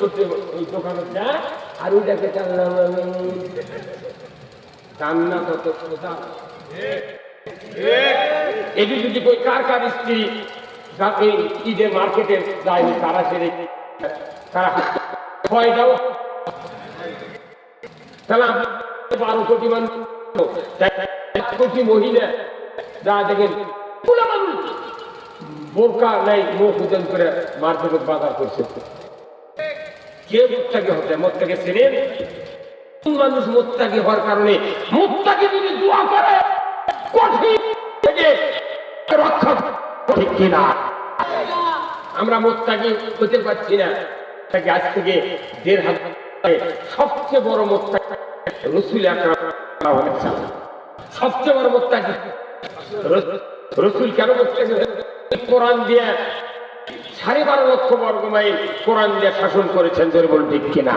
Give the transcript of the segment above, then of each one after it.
করতে আর আমি। রান্না কত এটি যদি কই কার কার স্ত্রী এই ঈদের মার্কেটে যায়নি তারা সেরে তারা তাহলে বারো কোটি মানুষ কোটি মহিলা। যা দেখেন বোরকা নাই, মুখ উজন করে মার্কেটে বাজার করছে। কে মোত্তাকি হতে মোত্তাকে চেনেন মানুষ মোত্তাকি হওয়ার কারণে মোত্তাকি যদি দোয়া করে, কঠিন থেকে রক্ষা ঠিক কিনা? আমরা মোত্তাকি হতে পারছি না। তাকে আজ থেকে দেড় হাত সবচেয়ে বড় মোত্তাকি রসুল সবচেয়ে বড় মোত্তাকি রসুল কেন মোত্তাকি কোরআন দিয়ে সাড়ে বারো লক্ষ বর্গ মাইল কোরআন দিয়ে শাসন করেছেন জোরে বল ঠিক কিনা?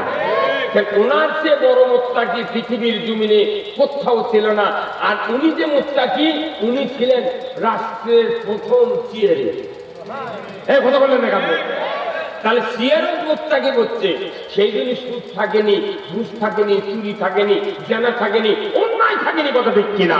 ওনার যে বড় মোত্তাকি পৃথিবীর জমিনে কোথাও ছিল না। আর উনি যে মোত্তাকি উনি ছিলেন রাষ্ট্রের প্রথম চিয়ারে কথা বললেন না কেন? তাহলে সিয়ারের মোত্তাকি হচ্ছে। সেই জন্য সুদ থাকেনি, ঘুষ থাকেনি, চুরি থাকেনি, জানা থাকেনি, অন্যায় থাকেনি কথা ঠিক কিনা?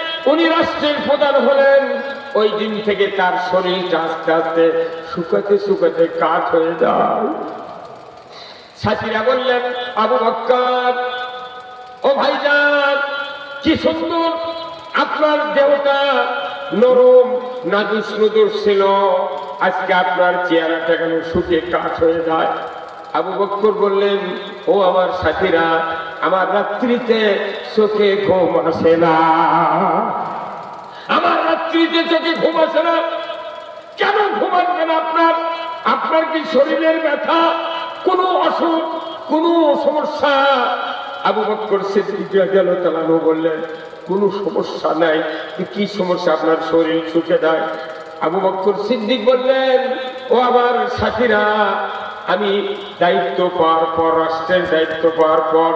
উনি রাষ্ট্রের প্রধান হলেন। ওই দিন থেকে তার শরীরটা আস্তে আস্তে শুকাতে শুকাতে কাঠ হয়ে যায়। সাথীরা বললেন, আবু বক্কর, ও ভাইজান, কি সুন্দর আপনার দেহটা নরম নাদুস নুদুস ছিল। আজকে আপনার চেহারাটা কেন শুকে কাঠ হয়ে যায়? আবু বক্কর বললেন, ও আমার সাথীরা, আমার রাত্রিতে চোখে ঘুম আসে না। রাত্রিতে চোখে ঘুম আসে না, কেন ঘুমাচ্ছেন আপনার? আপনার কি শরীরের ব্যথা, কোনো অসুখ, কোনো সমস্যা? আবু বক্কর সিদ্দিক রাদিয়াল্লাহু বললেন, কোনো সমস্যা নাই। কি সমস্যা আপনার শরীর ছুটে দেয় আবু বক্কর সিদ্দিক বললেন, ও আমার সাথীরা, আমি দায়িত্ব পাওয়ার পর রাষ্ট্রের দায়িত্ব পাওয়ার পর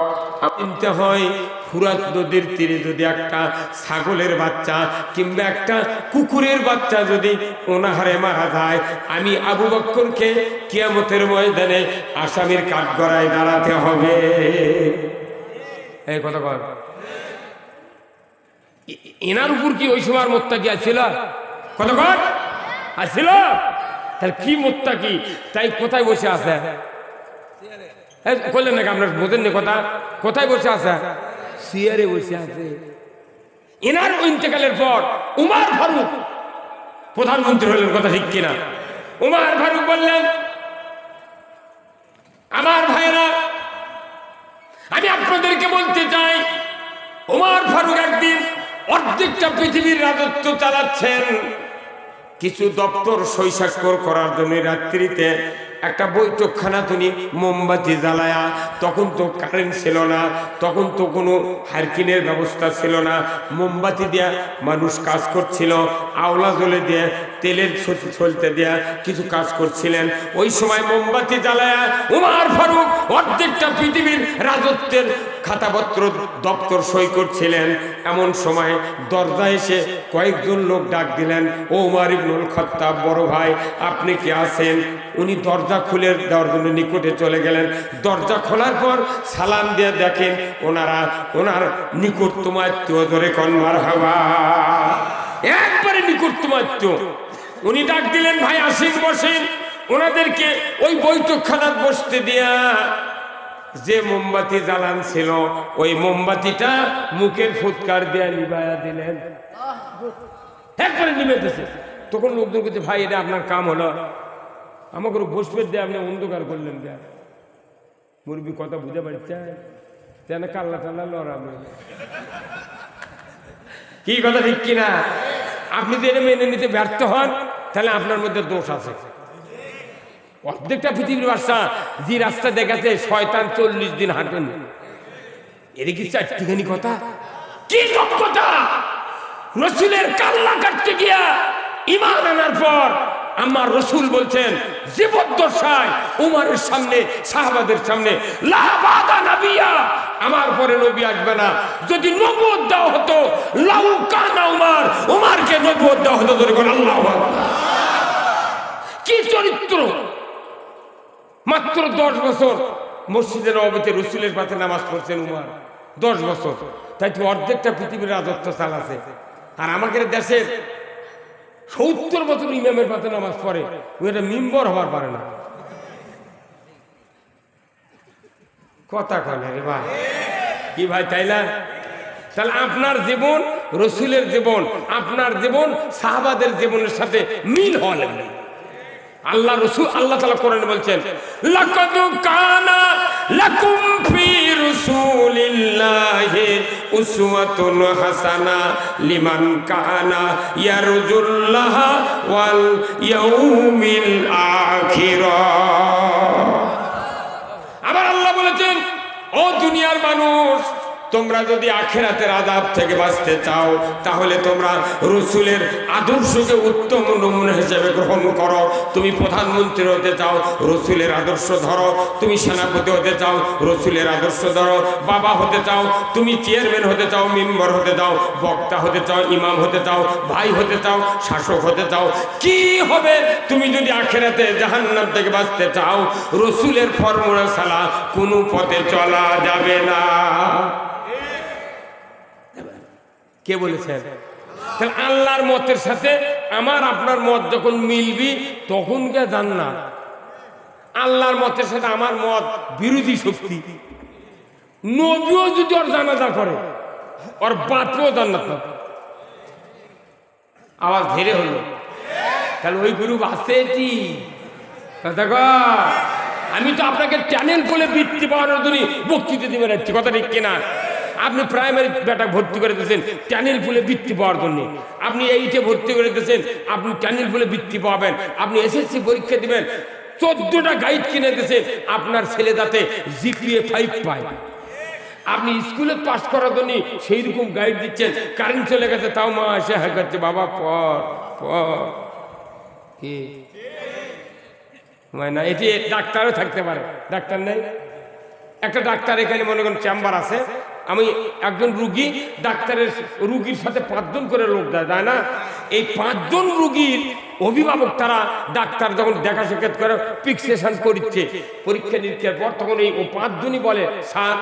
চিনতে হয়, ফুরাত নদীর তীরে যদি একটা ছাগলের বাচ্চা কিংবা একটা কুকুরের বাচ্চা যদি অনাহারে মারা যায়, আমি আবু বক্করকে কিয়ামতের ময়দানে আসামির কাঠগড়ায় দাঁড়াতে হবে। এই কথা কর। এনার উপর কি ওই সময় মোত্তা কি আছিল কত কর। আছিল তাহলে কি মোত্তা কি তাই কোথায় বসে আছে? করলেন নাকি আপনার বোঝেন না কথা? কোথায় বসে আছে? সিয়ারে বসে আছে। এনার ইন্তেকালের পর উমার ফারুক প্রধানমন্ত্রী হলেন কথা ঠিক কিনা? উমার ফারুক বললেন আমার ভাইরা আমি আপনাদেরকে বলতে চাই উমার ফারুক একদিন অর্ধেকটা পৃথিবীর রাজত্ব চালাচ্ছেন। কিছু দপ্তর শৈশাক্ষর করার জন্য রাত্রিতে একটা বৈঠকখানা তুমি মোমবাতি জ্বালায়া, তখন তো কারেন্ট ছিল না, তখন তো কোনো হারকিনের ব্যবস্থা ছিল না। মোমবাতি দিয়া মানুষ কাজ করছিল, আওলা জ্বলে দিয়ে, তেলের চলতে দেয়া কিছু কাজ করছিলেন। ওই সময় মোমবাতি জ্বালায়া উমার ফারুক অর্ধেকটা পৃথিবীর রাজত্বের খাতাপত্র দপ্তর সই করছিলেন। এমন সময় দরজা এসে কয়েকজন লোক ডাক দিলেন, ও উমার ইবনুল খত্তাব, বড় ভাই, আপনি কি আছেন? উনি দরজা খুলে দেওয়ার জন্য নিকটে চলে গেলেন। দরজা খোলার পর সালাম দিয়ে দেখেন ওনারা ওনার নিকটতম আত্মীয় ধরে কনমার হাওয়া একবারে নিকটতম আত্মীয় উনি ডাক দিলেন ভাই আসেন বসেন। ওনাদেরকে ওই বৈঠকখানাত বসতে দিয়া যে মোমবাতি জ্বালান ছিল ওই মোমবাতিটা মুখের ফুৎকার দেয়া নিবায়া দিলেন। একবারে নিবেতেছে তখন লোকজন বলছে ভাই এটা আপনার কাম হলো। আমাকে বসবে দিয়ে আপনি অন্ধকার করলেন দেয়া মুরবি কথা বুঝে পারছে যেন কাল্লা টাল্লা লড়াবে। কি কথা ঠিক কিনা আপনি যদি মেনে নিতে ব্যর্থ হন, তাহলে আপনার মধ্যে দোষ আছে। অর্ধেকটা পৃথিবীর বাসা যে রাস্তা দেখাচ্ছে, শয়তান চল্লিশ দিন হাঁটেন। এর কি চারটিখানি কথা? কি দক্ষতা রসুলের কাল্লা কাটতে গিয়া ইমান আনার পর আমার রসুল বলছেন, জীবদ্দশায় উমারের সামনে, সাহাবাদের সামনে, লাহাবাদা নাবিয়া। আমার পরে নবী আসবে না। যদি নবুয়ত দেওয়া হতো, লাউ কানা উমার, উমারকে নবুয়ত দেওয়া হতো ধরে করে আল্লাহ কি চরিত্র? মাত্র দশ বছর মসজিদের নবীতে রসুলের পাতে নামাজ পড়ছেন উমার। দশ বছর। তাই তো অর্ধেকটা পৃথিবীর রাজত্ব চালাছে আর আমাদের দেশের সত্তর বছর ইমামের পাতে নামাজ পড়ে ওই এটা মিম্বর হওয়ার পারে না। কথা কলে রে ভাই। কি ভাই, তাই না? তাহলে আপনার জীবন, রসুলের জীবন, আপনার জীবন, সাহাবাদের জীবনের সাথে মিল হওয়া লাগবে। আল্লাহ রসুল আল্লাহ তালা কোরআন বলছেন, লাকাদ কানা লাকুম ফি রাসূলিল্লাহি উসওয়াতুন হাসানা লিমান কানা ইয়ারজুল্লাহ ওয়াল ইয়াউমিল আখিরা. আবার আল্লাহ বলেছেন, ও দুনিয়ার মানুষ তোমরা যদি আখেরাতের আদাব থেকে বাঁচতে চাও, তাহলে তোমরা রসুলের আদর্শকে উত্তম নমুনা হিসেবে গ্রহণ করো। তুমি প্রধানমন্ত্রী হতে চাও, রসুলের আদর্শ ধরো। তুমি সেনাপতি হতে চাও, রসুলের আদর্শ ধরো। বাবা হতে চাও, তুমি চেয়ারম্যান হতে চাও, মেম্বার হতে চাও, বক্তা হতে চাও, ইমাম হতে চাও, ভাই হতে চাও, শাসক হতে চাও। কি হবে তুমি যদি আখেরাতে জাহান্নাম থেকে বাঁচতে চাও? রসুলের ফর্মুলা ছাড়া কোনো পথে চলা যাবে না। কে বলেছেন? তাহলে আল্লাহর মতের সাথে আমার, আপনার মত যখন মিলবি, তখন কে জান্নাত? আল্লাহর মতের সাথে আমার মত বিরোধী শক্তি। নবীও যদি ওর জানাজা করে, ওর বাপও জান্নাত। আওয়াজ ধীরে হলো। তাহলে ওই গ্রুপ আছে দেখো, আমি তো আপনাকে চ্যানেল বলে বৃত্তি পাওয়ার জন্য বক্তৃতা দিবেন কথা ঠিক কিনা আপনি প্রাইমারি বেটা ভর্তি করে দিয়েছেন চ্যানেল ফুলে বৃত্তি পাওয়ার জন্য। আপনি এইটে ভর্তি করে দিয়েছেন, আপনি চ্যানেল ফুলে বৃত্তি পাবেন, আপনি এসএসসি পরীক্ষা দিবেন, চোদ্দটা গাইড কিনে দিয়েছেন, আপনার ছেলে যাতে জিপিএ ফাইভ পায়। আপনি স্কুলে পাস করার জন্য সেই রকম গাইড দিচ্ছেন কারেন্ট চলে গেছে, তাও মা এসে হ্যাঁ করছে বাবা পর না, এটি ডাক্তারও থাকতে পারে, ডাক্তার নেই। একটা ডাক্তার এখানে মনে করেন চেম্বার আছে। আমি একজন রুগী, ডাক্তারের রুগীর সাথে পাঁচজন করে লোক দেয়, তাই না? এই পাঁচজন রুগীর অভিভাবক তারা ডাক্তার যখন দেখা সাক্ষাৎ করে ফিক্সেশন করছে পরীক্ষা নিরীক্ষার পর তখন এই ও পাঁচজনই বলে, স্যার,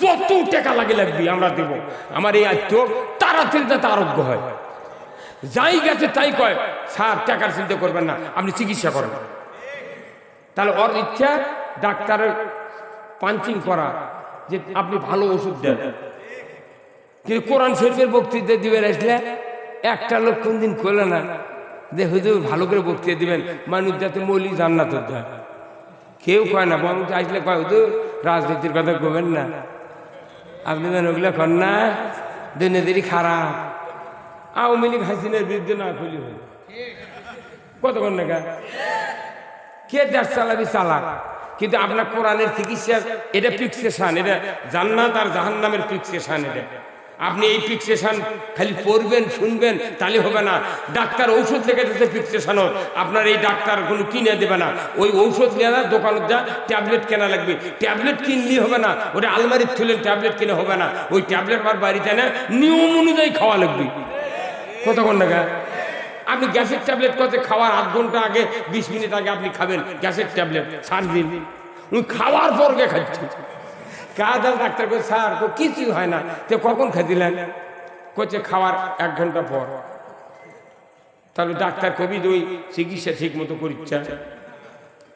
যত টাকা লাগে লাগবে আমরা দেব। আমার এই আত্ম তাড়াতাড়ি যাতে আরোগ্য হয়। যাই গেছে তাই কয়, স্যার, টাকার চিন্তা করবেন না, আপনি চিকিৎসা করেন। তাহলে ওর ইচ্ছা, ডাক্তারের পাঞ্চিং করা যে আপনি ভালো ওষুধ দেন। কিন্তু কোরআন শরীফের বক্তৃতা দিবেন আসলে? একটা লোক কোনদিন করলে না যে, হুজুর, ভালো করে বক্তৃতা দিবেন। মানুষ যাতে মৌলিক জান্নাত দেয় কেউ কয় না, বরং আসলে কয়, হুজুর, রাজনীতির কথা কবেন না। আপনি যেন ওগুলো কর না দিনেদেরই খারাপ। আওয়ামী লীগ হাসিনের বিরুদ্ধে না খুলি হল। কতক্ষণ না কে দেশ চালাবি? চালাক। কিন্তু আপনার কোরআনের চিকিৎসা, এটা ফিক্সেশন এটা জান্নাত আর জাহান্নামের ফিক্সেশন এটা। আপনি এই ফিক্সেশন খালি পড়বেন, শুনবেন, তাহলে হবে না। ডাক্তার ঔষধ লেগে দিতে ফিক্সেশন আপনার এই ডাক্তার কোনো কিনে দেবে না। ওই ঔষধ নেওয়া দোকানত যা, ট্যাবলেট কেনা লাগবে। ট্যাবলেট কিনলে হবে না, ওটা আলমারির তুলেন ট্যাবলেট কিনে হবে না। ওই ট্যাবলেট আর বাড়িতে না, নিয়ম অনুযায়ী খাওয়া লাগবে। কতক্ষণ টাকা আপনি গ্যাসের ট্যাবলেট করতে খাওয়ার আধ ঘণ্টা আগে, বিশ মিনিট আগে আপনি খাবেন গ্যাসের ট্যাবলেট সার দিন। উনি খাওয়ার পর গে খাচ্ছি কাজ ডাক্তার করে স্যার, তো কিছু হয় না। তো কখন খেদিলেন করছে খাওয়ার এক ঘণ্টা পর। তাহলে ডাক্তার কবি দুই, চিকিৎসা ঠিক মতো করিচ্ছে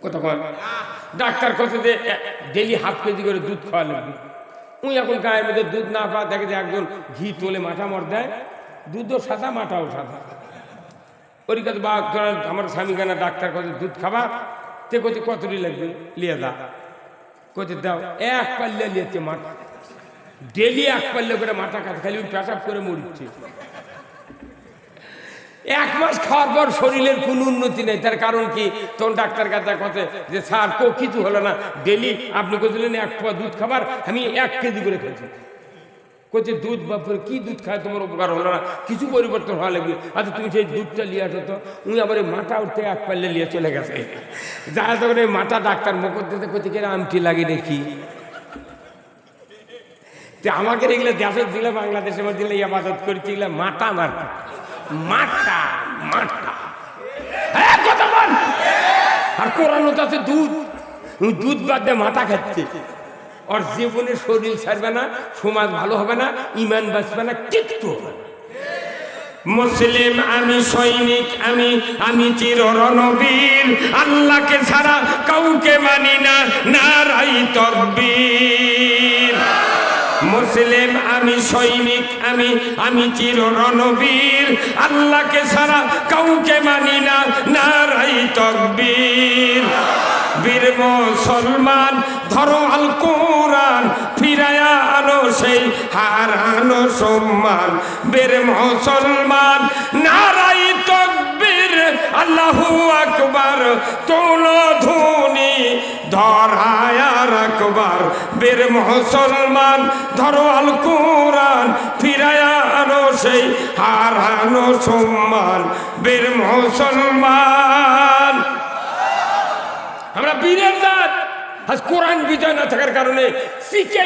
কতক্ষণ ডাক্তার কত যে ডেলি হাফ কেজি করে দুধ খাওয়া লাগবে। উনি এখন গায়ের মধ্যে দুধ না পাওয়া দেখে যে একজন ঘি তোলে মাথা মর দেয়। দুধও সাদা, মাথাও সাদা। ওর কাছে বা তোরা আমার স্বামী কেনা ডাক্তার কাছে দুধ খাবা? তে কত কতটি লাগবে? লিয়ে দা। কতে দাও। এক পাল্লে লিয়েছে মাথা। ডেলি এক পাল্লে করে মাথা কাজ খালি পেশাব করে মরিচ্ছে এক মাস খাওয়ার পর শরীরের কোনো উন্নতি নেই। তার কারণ কি? তখন ডাক্তার কাছে কথা যে, স্যার, কো, কিছু হলো না। ডেলি আপনি বলছিলেন এক পোয়া দুধ খাবার, আমি এক কেজি করে খেয়েছি কচ্ছে দুধ বাপরে, কি দুধ খায়? তোমার উপকার হলো না। কিছু পরিবর্তন হওয়া লাগবে। আচ্ছা তুমি সেই দুধটা লিয়ে আসো তো। উনি আবার এই মাথা উঠতে এক পাল্লে নিয়ে চলে গেছে। যা তখন এই মাথা ডাক্তার মুখর দিতে করতে গেলে আমটি লাগে দেখি? আমাকে এগুলো দেশে দিলে, বাংলাদেশে মধ্যে দিলে আবাদত করেছি, এগুলো মাটা মারটা মাটা মাটা। আর কোরআন আছে দুধ। দুধ বাদ দিয়ে মাথা খাচ্ছে। ওর জীবনে শরীর ছাড়বে না, সমাজ ভালো হবে না, ইমান বাঁচবে না না। মুসলিম, আমি সৈনিক, আমি আমি চির রণবীর আল্লাহকে ছাড়া কাউকে মানি না, নারাই তকবীর। মুসলিম, আমি সৈনিক, আমি আমি চির রণবীর আল্লাহকে ছাড়া কাউকে মানি না, নারাই তকবীর। বীর মুসলমান ধরো আল কোরআন ফিরায়া আনো সেই হারানো সম্মান। বীর মুসলমান, নারাই তকবীর, আল্লাহু আকবার, তোলো ধুনি ধরায়া রাখবার। বীর মুসলমান, ধরো আল কোরআন ফিরায়া আনো সেই হারানো সম্মান। বীর মুসলমান, আমরা বীরের জাত। আজ কোরআন বিজয় না থাকার কারণে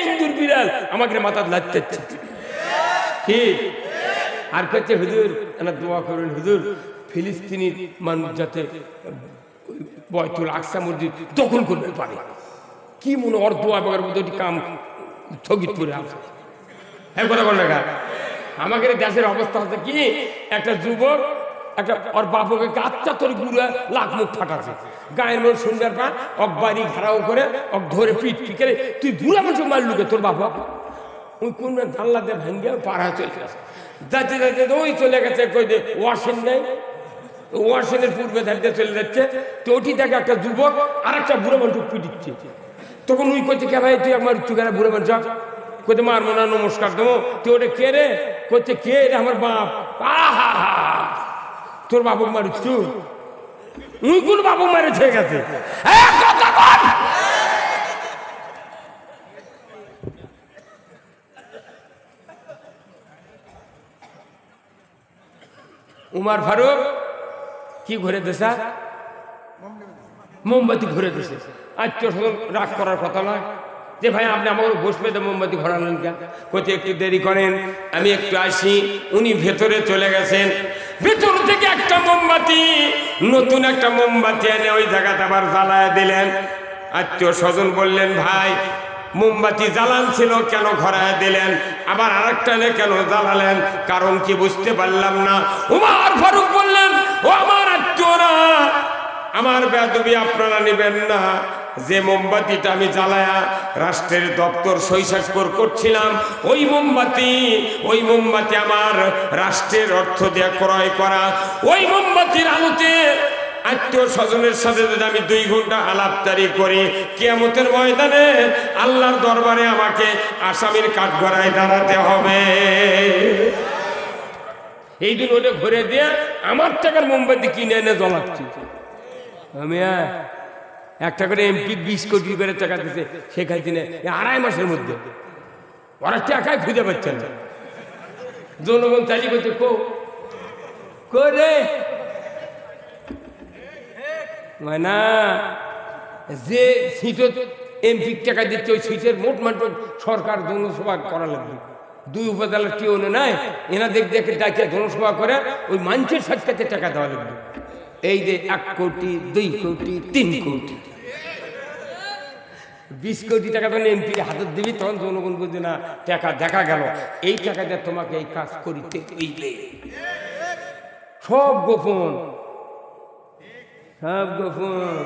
ইন্দুর বিড়াল আমাকে মাথা লাগতে কি? আর কাছে হুজুর দোয়া করুন, হুজুর, ফিলিস্তিনি মানুষ যাতে, বয়তুল আকসা মসজিদ দখল করতে পারে। কি মনে ওর দোয়া বাগার মধ্যে কাম স্থগিত করে আছে? হ্যাঁ কথা বল না। আমাদের দেশের অবস্থা হচ্ছে কি, একটা যুবক একটা ওর বাপকে গাচ্চা তোর গুড়া লাখ মুখ ফাটাছে। গায়ের মধ্যে সুন্দর পা অক বাড়ি ঘেরাও করে অক ধরে পিট পিটে তুই বুড়া মানুষ মারলুকে তোর বাবা ওই কোন জানলাতে ভাঙ্গে পাড়া চলে গেছে যাতে যাতে ওই চলে গেছে, কই দে, ওয়াশিং নেই। ওয়াশিংয়ের পূর্বে ধারতে চলে যাচ্ছে। তো ওটি দেখে একটা যুবক আর একটা বুড়ো মানুষ পিটিচ্ছে তখন উই কইতে কে ভাই, তুই আমার চুকারা বুড়ো মানুষ? কইতে মারবো না, নমস্কার দেবো। তুই ওটা কে রে? কইতে কে রে আমার বাপ? আহা তোর বাবু মারিস তুই? উই কোন বাবু ঠিক গেছে! উমার ফারুক, কি ঘুরে দেশা মোমবাতি ঘুরে দিছে। আত্মীয় স্বজন রাগ করার কথা নয়। যে ভাই, আপনি আমাকে বসবে তো মোমবাতি ঘোরালেন কেন? কোথায় একটু দেরি করেন, আমি একটু আসি। উনি ভেতরে চলে গেছেন। ভেতর থেকে একটা মোমবাতি, নতুন একটা মোমবাতি এনে ওই জায়গাতে আবার জ্বালায় দিলেন। আত্মীয় স্বজন বললেন, ভাই, মোমবাতি জ্বালান ছিল, কেন ঘরায় দিলেন? আবার আরেকটা এনে কেন জ্বালালেন? কারণ কি বুঝতে পারলাম না। উমার ফারুক বললেন, ও আমার আত্মীয়রা, আমার বেদবি আপনারা নেবেন না। যে মোমবাতিটা আমি জ্বালায়া রাষ্ট্রের দপ্তর শৈশাস্কর করছিলাম, ওই মোমবাতি ওই মোমবাতি আমার রাষ্ট্রের অর্থ দিয়ে ক্রয় করা। ওই মোমবাতির আলোতে আত্মীয় স্বজনের সাথে যদি আমি দুই ঘণ্টা আলাপচারি করি, কেয়ামতের ময়দানে আল্লাহর দরবারে আমাকে আসামির কাঠগড়ায় দাঁড়াতে হবে। এই দিন ওটা ঘুরে দিয়ে আমার টাকার মোমবাতি কিনে এনে জ্বলাচ্ছি। আমি একটা করে এমপি বিশ কোটি করে টাকা দিতে শেখ হাসিনা আড়াই মাসের মধ্যে। ওরা টাকাই খুঁজে পাচ্ছেন না। জনগণ চালি করছে কো করে না, যে সিটত এমপি টাকা দিচ্ছে, ওই সিটের মোট মাত্র সরকার জনসভা করা লাগবে। দুই উপজেলার কেউ নাই। এনা দেখ দেখে ডাকে জনসভা করে ওই মানুষের সাথে টাকা দেওয়া লাগবে। এই যে এক কোটি, দুই কোটি, তিন কোটি। বিশ কোটি টাকা তখন এমপি হাতত দিবি, তখন জনগণ বুঝবে না, টাকা দেখা গেল। এই টাকা দিয়ে তোমাকে এই কাজ করিতে হইলে সব গোপন। সব গোপন।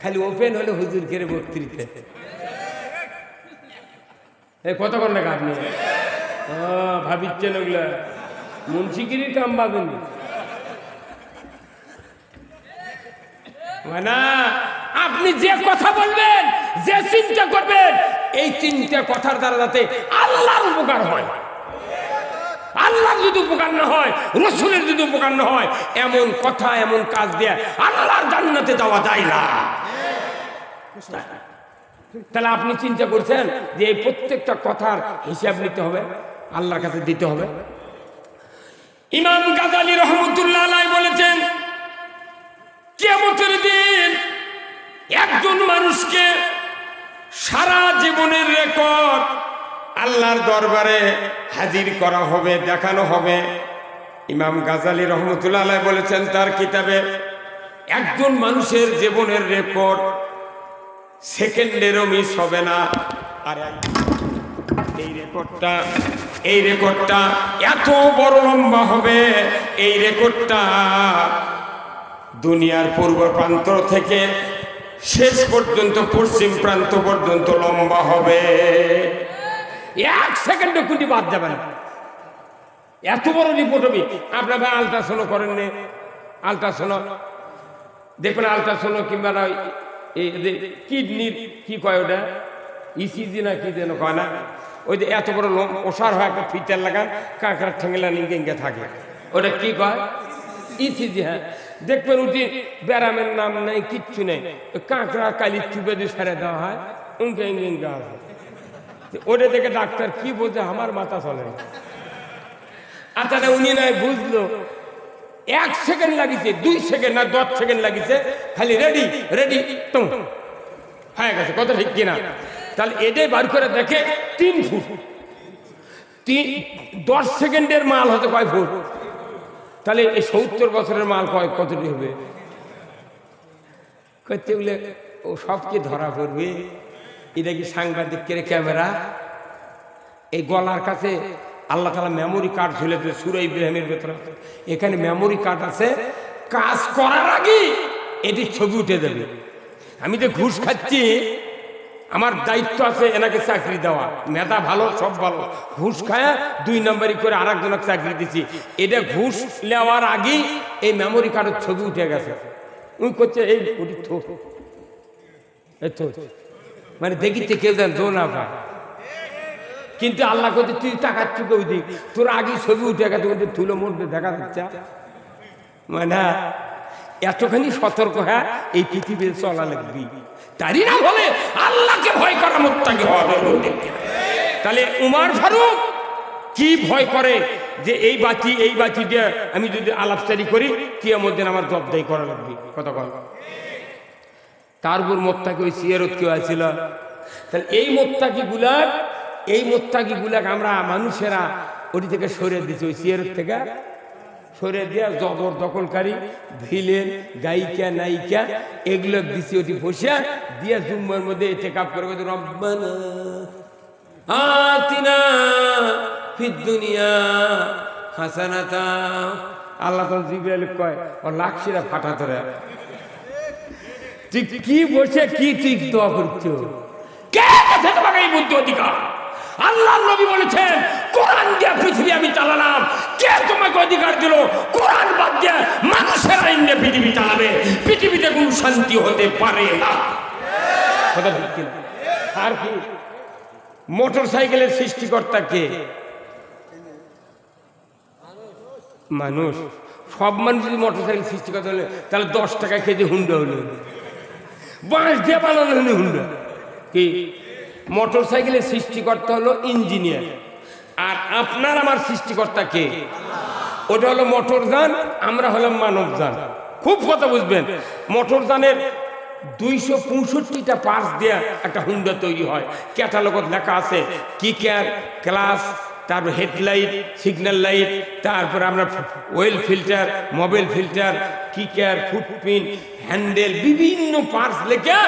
খালি ওপেন হলে হুজুর কেড়ে বক্তৃতা। এই কত কর না আপনি? ভাবিচ্ছেন ওগুলা। মুন্সিগিরি কাম পাবেন না আপনি যে কথা বলবেন যে চিন্তা করবেন এই চিন্তা কথার দ্বারা যাতে আল্লাহর উপকার হয়। আল্লাহ যদি উপকার না হয়, রসুলের যদি উপকার না হয়, এমন কথা, এমন কাজ দিয়ে আল্লাহর জান্নাতে যাওয়া যায় না। তাহলে আপনি চিন্তা করছেন যে এই প্রত্যেকটা কথার হিসাব নিতে হবে, আল্লাহর কাছে দিতে হবে। ইমাম গাজালি রহমতুল্লাহ বলেছেন কেমতের দিন একজন মানুষকে সারা জীবনের রেকর্ড আল্লাহর দরবারে হাজির করা হবে, দেখানো হবে। ইমাম গাজালি রহমতুল্লাহ বলেছেন, তার কিতাবে একজন মানুষের জীবনের রেকর্ড সেকেন্ডেরও মিস হবে না। আর এই রেকর্ডটা এই রেকর্ডটা এত বড় লম্বা হবে, এই রেকর্ডটা দুনিয়ার পূর্ব প্রান্ত থেকে শেষ পর্যন্ত পশ্চিম প্রান্ত পর্যন্ত লম্বা হবে। এক সেকেন্ডে কুটি বাদ যাবে না। এত বড় রিপোর্ট হবে। আপনার ভাই আলট্রাসাউন্ড করেন নে? আলট্রাসাউন্ড দেখবেন আলট্রাসাউন্ড কিংবা না কিডনির কি কয় ওটা? ইসিজি না কি যেন কয় না? ওই যে এত বড় ওষার হয়, একটা ফিটার লাগান কাঁকড়ার ঠেঙ্গেলা ইঙ্গে থাকে। ওটা কি কয়? ইসিজি হ্যাঁ। দেখবেন উঠি ব্যারামের নাম নেই, কিচ্ছু নেই। কাঁকড়া, কালি, চুপে দিয়ে সেরে দেওয়া হয় উঙ্গে ইঙ্গে ইঙ্গে আছে ওটা দেখে ডাক্তার কি বলছে, আমার মাথা চলে আচ্ছা উনি নয় বুঝলো। এক সেকেন্ড লাগিছে, দুই সেকেন্ড না, দশ সেকেন্ড লাগিছে, খালি রেডি রেডি তো হয়ে গেছে কত ঠিক কিনা? তাহলে এটাই বার করে দেখে তিন ফুট। তিন দশ সেকেন্ডের মাল হতে কয় ফুট? তাহলে এই সত্তর বছরের মাল কয়, কতটি হবে? করতে বলে ও সব কি ধরা পড়বে? এটা কি সাংবাদিকের ক্যামেরা? এই গলার কাছে আল্লাহ তালা মেমোরি কার্ড ঝুলে ঝুলেছে সুরাই ইব্রাহিমের ভেতরে। এখানে মেমোরি কার্ড আছে, কাজ করার আগে এটি ছবি উঠে দেবে আমি যে ঘুষ খাচ্ছি। আমার দায়িত্ব আছে এনাকে চাকরি দেওয়া। মেধা ভালো, সব ভালো। ঘুষ খায় দুই নম্বরই করে আর একজনকে চাকরি দিচ্ছি এটা ঘুষ নেওয়ার আগেই এই মেমোরি কার্ডের ছবি উঠে গেছে। উনি করছে, এই ওটি থো। মানে দেখিতে কেউ যেন দো না পায়। কিন্তু আল্লাহ করতে তুই চুকে ওই দিক। তোর আগে ছবি উঠে গেছে তুলো মধ্যে দেখা যাচ্ছে। মানে এতখানি সতর্ক হ্যাঁ? এই পৃথিবীর চলা লাগবি। তারই না বলে আল্লাহকে ভয় করা মোত্তাকে তাহলে উমার ফারুক কি ভয় করে যে এই বাতি এই বাতি দিয়ে আমি যদি আলাপচারি করি কি মধ্যে আমার জবদাই করা লাগবে। কথা কল তার উপর মোত্তাকি ওই সিয়ারত কেউ আছিল? তাহলে এই মোত্তাকি গুলাক এই মোত্তাকি গুলাক আমরা মানুষেরা ওটি থেকে সরিয়ে দিচ্ছি ওই সিয়ারত থেকে। সরিয়ে দেওয়া জবর দখলকারী, ভিলেন, গায়িকা, নায়িকা, এগুলো দিছি ওটি বসে দিয়ে জুম্মার মধ্যে টেক আপ করে রব্বানা আতিনা ফিদ দুনিয়া হাসানাতা। আল্লাহ তো কয়, ও লাক্ষিরা ফাটা ধরে। তুই কি বসে কি তুই দোয়া করছ? কে তোমাকে এই বুদ্ধি অধিকার? আল্লাহ নবী বলেছেন, কোরআন দিয়ে পৃথিবী আমি চালালাম কে তোমাকে অধিকার দিল? কোরআন বাদ দিয়ে মানুষের আইন দিয়ে পৃথিবী চালাবে। পৃথিবীতে কোনো শান্তি হতে পারে না। কথা আর কি? মোটর সাইকেলের সৃষ্টিকর্তা কে? মানুষ। সব মানুষ যদি মোটর সাইকেল সৃষ্টিকর্তা হলে তাহলে দশ টাকা কেজি হুন্ডা হলো। বাঁশ দিয়ে বানানো হলো হুন্ডা। কি? মোটর সাইকেলের সৃষ্টিকর্তা হলো ইঞ্জিনিয়ার। আর আপনার আমার সৃষ্টিকর্তা কে? ওটা হলো মোটর যান আমরা হলাম মানব যান খুব কথা বুঝবেন মোটর যানের দুইশো পঁয়ষট্টিটা পার্স দেওয়া একটা হুন্ডা তৈরি হয়। ক্যাটালগত লেখা আছে কি কেয়ার ক্লাস তারপর হেডলাইট সিগন্যাল লাইট তারপর আমরা ওয়েল ফিল্টার মোবাইল ফিল্টার কি কেয়ার ফুটপিন হ্যান্ডেল বিভিন্ন পার্স লেখা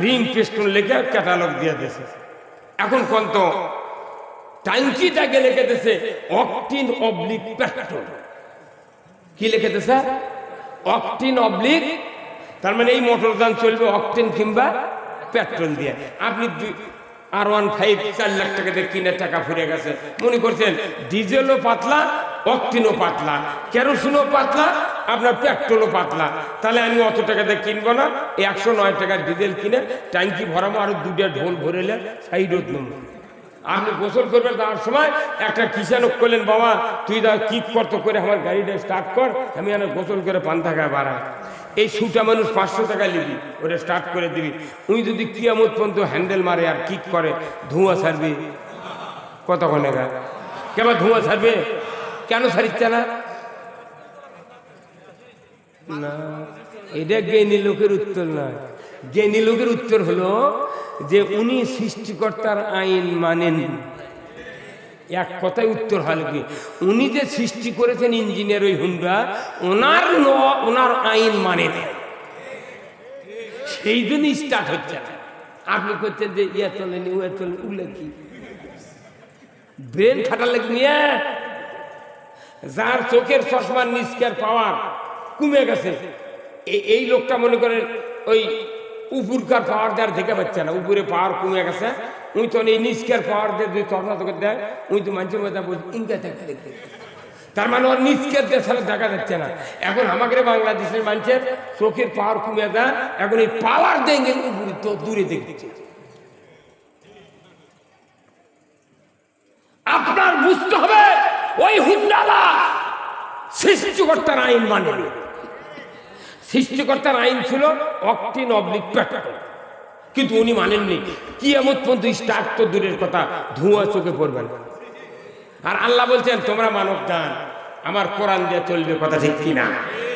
রিং পিস্টন লেখা ক্যাটালগ দিয়ে দিয়েছে। এখন কোন তো? টাঙ্কিটাকে লিখে দিয়েছে অকটিন অবলিক পেট্রোল কি লিখে দিয়েছে অকটিন অবলিক, তার মানে এই মোটর যান চলবে অকটেন কিংবা পেট্রোল দিয়ে। আপনি আর ওয়ান ফাইভ চার লাখ টাকা দিয়ে কিনে টাকা ফিরে গেছে। মনে করছেন, ডিজেলও পাতলা, অকটিনও পাতলা, কেরোসিনও পাতলা, আপনার পেট্রোলও পাতলা। তাহলে আমি অত টাকা দিয়ে কিনবো না একশো নয় টাকার ডিজেল কিনে ট্যাঙ্কি ভরাবো, আর দুটা ঢোল ভরেলে সাইডত নেব আপনি গোসল করবেন যাওয়ার সময় একটা কিষানক করলেন বাবা তুই দা কি করতো করে আমার গাড়িটা স্টার্ট কর আমি এনে গোসল করে পান খায় বাড়াই এই সুটা মানুষ পাঁচশো টাকা নিবি ওটা স্টার্ট করে দিবি। উনি যদি কিয়ামত পর্যন্ত হ্যান্ডেল মারে আর কিক করে ধোঁয়া ছাড়বি। কতক্ষণে গা? কেমন ধোঁয়া ছাড়বে? কেন ছাড়িচ্ছে না? না। এটা জ্ঞানী লোকের উত্তর নয়। জ্ঞানী লোকের উত্তর হলো যে উনি সৃষ্টিকর্তার আইন মানেন। এক কথায় উত্তর হল কি? উনি যে সৃষ্টি করেছেন ইঞ্জিনিয়ার ওই হুন্ডা, ওনার ওনার আইন মানে সেই জন্য স্টার্ট হচ্ছে না। আপনি করছেন যে ইয়ে চলেনি উয়া চলেনি, উলে কি? ব্রেন খাটালে নিয়ে? যার চোখের চশমার নিষ্কার পাওয়ার কমে গেছে। এই লোকটা মনে করেন ওই উপরকার পাওয়ার দেওয়ার দেখে পাচ্ছে না, উপরে পাওয়ার কমে গেছে। উই তো এই নিষ্কার পাওয়ার দিয়ে যদি চশমা তোকে দেয় উই তো মানুষের মধ্যে বলছে, ইনকা দেখা দেখতে। তার মানে ওর নিষ্কের দেশের দেখা যাচ্ছে না। এখন আমাকে বাংলাদেশের মানুষের চোখের পাওয়ার কমে যায়, এখন এই পাওয়ার দেখে উপরে তো দূরে দেখছে আপনার বুঝতে হবে, ওই হুন্ডালা সৃষ্টিকর্তার আইন মানে। না। সৃষ্টিকর্তার আইন ছিল অকটিন অবলিক পেট্রোল কিন্তু উনি মানেননি কি এমন পর্যন্ত স্টার্ট তো দূরের কথা, ধোঁয়া চোখে পড়বে না। আর আল্লাহ বলছেন, তোমরা মানব দান আমার কোরআন দিয়ে চলবে কথা ঠিক কিনা?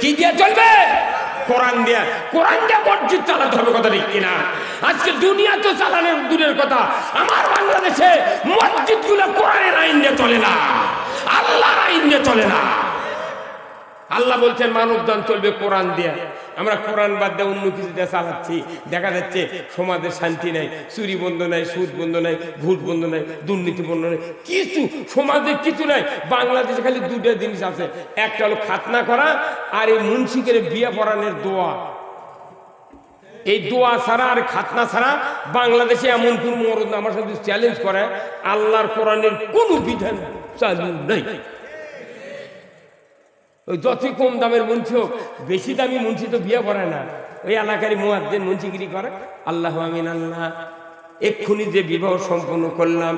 কি দিয়ে চলবে? কোরআন দিয়া, কোরআন দিয়ে মসজিদ চালাতে হবে কথা ঠিক কিনা? আজকে দুনিয়া তো চালানোর দূরের কথা, আমার বাংলাদেশে মসজিদগুলো কোরআনের আইন দিয়ে চলে না, আল্লাহর আইন দিয়ে চলে না। আল্লাহ বলছেন, মানব দান চলবে কোরআন দিয়ে। আমরা কোরআন বাদ দিয়ে অন্য কিছু দিয়ে চালাচ্ছি। দেখা যাচ্ছে সমাজে শান্তি নাই, চুরি বন্ধ নাই, সুদ বন্ধ নাই, ঘুষ বন্ধ নাই, দুর্নীতি বন্ধ নাই। কিছু, সমাজে কিছু নাই, বাংলাদেশে খালি দুটো জিনিস আছে। একটা হলো খাতনা করা আর এই মুন্সিকের বিয়ে পড়ানোর দোয়া। এই দোয়া ছাড়া আর খাতনা ছাড়া বাংলাদেশে এমন কোন মরদ আমার সাথে চ্যালেঞ্জ করে, আল্লাহর কোরআনের কোনো বিধান চালু নেই। ওই যতই কম দামের মুন্সি হোক, বেশি দামি মুন্সি তো বিয়ে করে না। ওই এলাকারই মুয়াদ্দিন মুন্সিগিরি করে। আল্লাহ আমিন, আল্লাহ। এক্ষুনি যে বিবাহ সম্পন্ন করলাম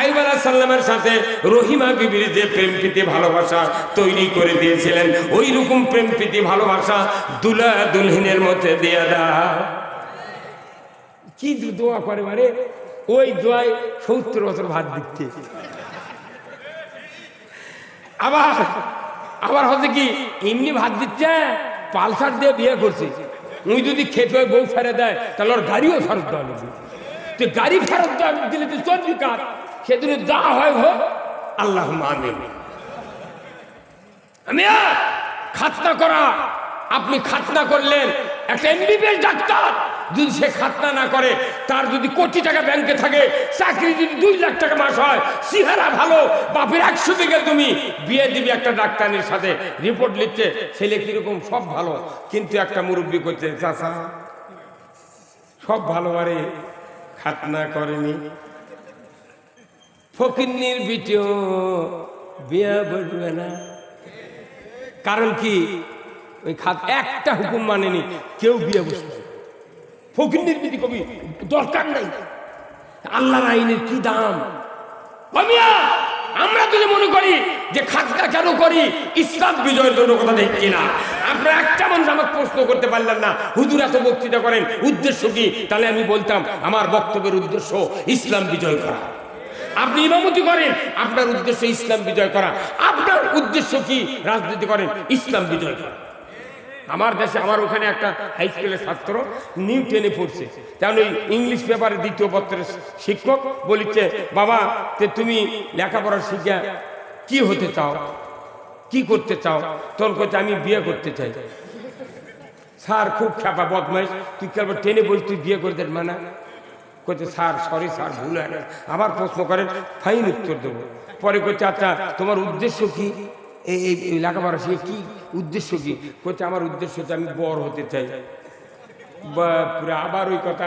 আইব আলাহ সাল্লামের সাথে রহিমা বিবির যে প্রেম প্রীতি, ভালোবাসা তৈরি করে দিয়েছিলেন ওই রকম প্রেম প্রীতি, ভালোবাসা দুলা দুলহিনের মধ্যে দিয়ে দাও। কি দোয়া করে মানে ওই দোয়ায় সত্তর বছর ভাত দিচ্ছে। আবার আবার হচ্ছে কি, এমনি ভাত দিচ্ছে, পালসার দিয়ে বিয়ে করছে। উনি যদি খেতে হয় বউ ফেরে দেয়, তাহলে ওর গাড়িও ফেরত দেওয়া লাগবে। তো গাড়ি ফেরত দেওয়া দিলে তো চলবি কার? সেদিন যা হয় হোক আল্লাহ আমিন। আমি খাতনা করা, আপনি খাতনা করলেন, একটা এমবিবিএস ডাক্তার। যদি সে খাতনা না করে, তার যদি কোটি টাকা ব্যাংকে থাকে, চাকরি যদি দুই লাখ টাকা মাস হয় সিহারা ভালো, বাপের একশো বিঘে তুমি বিয়ে দিবি একটা ডাক্তারের সাথে রিপোর্ট লিখছে, ছেলে কীরকম, সব ভালো। কিন্তু একটা মুরব্বী করছে চাষা সব ভালো আরে, খাতনা করেনি। ফকিন্নির বিটিও বিয়ে বসবে না। কারণ কি? ওই খাত, একটা হুকুম মানেনি, কেউ বিয়ে বসবে না। ফকিন্নির কবি দরকার নাই। আল্লাহর আইনের কি দাম? আমরা যদি মনে করি যে খাতটা কেন করি, ইসলাম বিজয়ের জন্য কথা নেই কিনা? আপনারা একটা মানুষ আমাকে প্রশ্ন করতে পারলেন না। হুজুর এত বক্তৃতা করেন, উদ্দেশ্য কি? তাহলে আমি বলতাম, আমার বক্তব্যের উদ্দেশ্য ইসলাম বিজয় করা। আপনি ইমামতি করেন, আপনার উদ্দেশ্য ইসলাম বিজয় করা। আপনার উদ্দেশ্য কি? রাজনীতি করেন, ইসলাম বিজয় করা। আমার দেশে আমার ওখানে একটা হাই স্কুলের ছাত্র নিউ টেনে পড়ছে। তেমন ওই ইংলিশ পেপারের দ্বিতীয় পত্রের শিক্ষক বলিচ্ছে, বাবা, তে তুমি লেখাপড়া শিখে কি হতে চাও? কি করতে চাও? তোর কাছে আমি বিয়ে করতে চাই। স্যার খুব খাপা বদমাইশ। তুই কেবল টেনে বলিস তুই বিয়ে করে করতে মানা। করছে স্যার সরি স্যার, ভুল হয় না। আবার প্রশ্ন করেন, ফাইন উত্তর দেবো। পরে করছে আচ্ছা তোমার উদ্দেশ্য কি? এই লেখাপড়া শিখে কি উদ্দেশ্য কি? করছে আমার উদ্দেশ্য হচ্ছে আমি বড় হতে চাই। বাপরে আবার ওই কথা।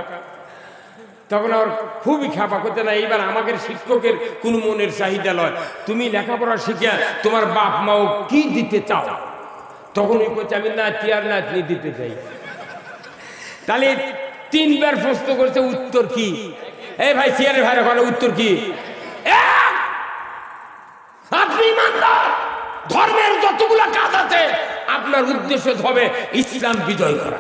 তখন আমার খুবই খাপা করতে না, এইবার আমাকে শিক্ষকের কোন মনের চাহিদা লয়। তুমি লেখাপড়া শিখে তোমার বাপ মাও কি দিতে চাও? তখন ওই করছে আমি নাচি আর নাচনি দিতে চাই। তাহলে তিনবার প্রশ্ন করছে, উত্তর কি? এই ভাই চেয়ারের ভাইরা উত্তর কি! আপনি ইমানদার! ধর্মের যতগুলো কাজ আছে আপনার উদ্দেশ্য হবে ইসলাম বিজয় করা।